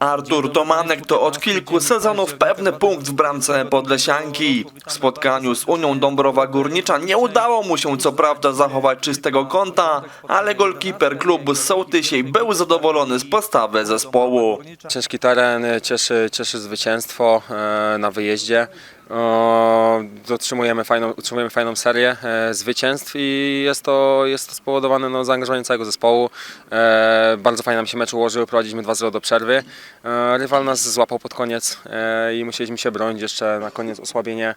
Artur Tomanek to od kilku sezonów pewny punkt w bramce Podlesianki. W spotkaniu z Unią Dąbrowa Górnicza nie udało mu się co prawda zachować czystego kąta, ale golkiper klubu z Sołtysiej był zadowolony z postawy zespołu. Ciężki teren, cieszy, cieszy zwycięstwo e, na wyjeździe. Dotrzymujemy fajną, utrzymujemy fajną serię e, zwycięstw i jest to, jest to spowodowane no, zaangażowaniem całego zespołu. E, bardzo fajnie nam się mecz ułożył, prowadziliśmy 2-0 do przerwy. E, rywal nas złapał pod koniec i musieliśmy się bronić. Jeszcze na koniec osłabienie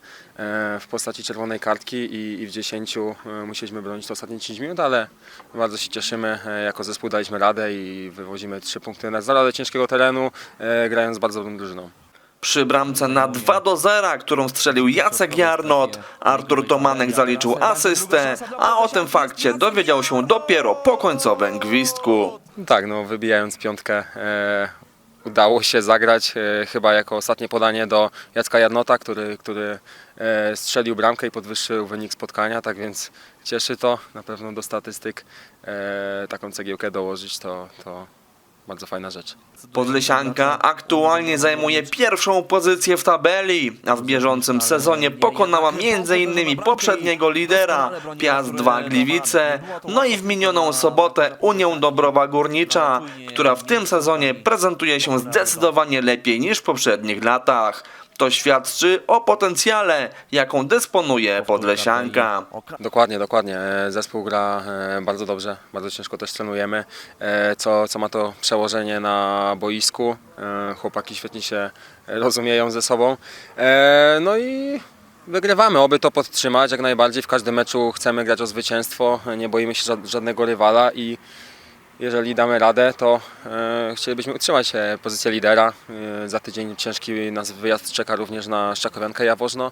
w postaci czerwonej kartki i, i w 10 e, musieliśmy bronić to ostatnie 10 minut, ale bardzo się cieszymy. Jako zespół daliśmy radę i wywozimy 3 punkty na zaradę ciężkiego terenu, grając z bardzo dobrą drużyną. Przy bramce na 2 do 0, którą strzelił Jacek Jarnot, Artur Tomanek zaliczył asystę, a o tym fakcie dowiedział się dopiero po końcowym gwizdku. Tak, no wybijając piątkę e, udało się zagrać e, chyba jako ostatnie podanie do Jacka Jarnota, który, który e, strzelił bramkę i podwyższył wynik spotkania, tak więc cieszy to. Na pewno do statystyk e, taką cegiełkę dołożyć to, to bardzo fajna rzecz. Podlesianka aktualnie zajmuje pierwszą pozycję w tabeli, a w bieżącym sezonie pokonała m.in. poprzedniego lidera Piast 2 Gliwice, no i w minioną sobotę Unię Dobrowa Górnicza, która w tym sezonie prezentuje się zdecydowanie lepiej niż w poprzednich latach. To świadczy o potencjale, jaką dysponuje Podlesianka. Dokładnie, dokładnie. E, Zespół gra e, bardzo dobrze, bardzo ciężko też trenujemy, e, co, co ma to przełożenie na boisku. Chłopaki świetnie się rozumieją ze sobą. No i wygrywamy, oby to podtrzymać jak najbardziej. W każdym meczu chcemy grać o zwycięstwo, nie boimy się żad- żadnego rywala i jeżeli damy radę, to e, chcielibyśmy utrzymać e, pozycję lidera. E, za tydzień ciężki nas wyjazd czeka również na Szczakowiankę Jaworzno,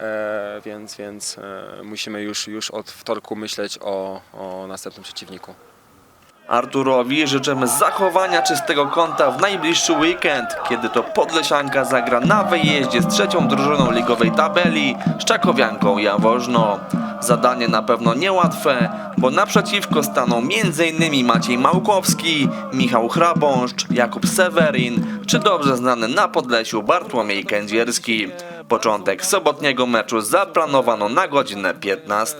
e, więc, więc musimy już, już od wtorku myśleć o, o następnym przeciwniku. Arturowi życzymy zachowania czystego kąta w najbliższy weekend, kiedy to Podlesianka zagra na wyjeździe z trzecią drużyną ligowej tabeli, Szczakowianką Jaworzno. Zadanie na pewno niełatwe, bo naprzeciwko staną m.in. Maciej Małkowski, Michał Hrabąszcz, Jakub Sewerin, czy dobrze znany na Podlesiu Bartłomiej Kędzierski. Początek sobotniego meczu zaplanowano na godzinę 15.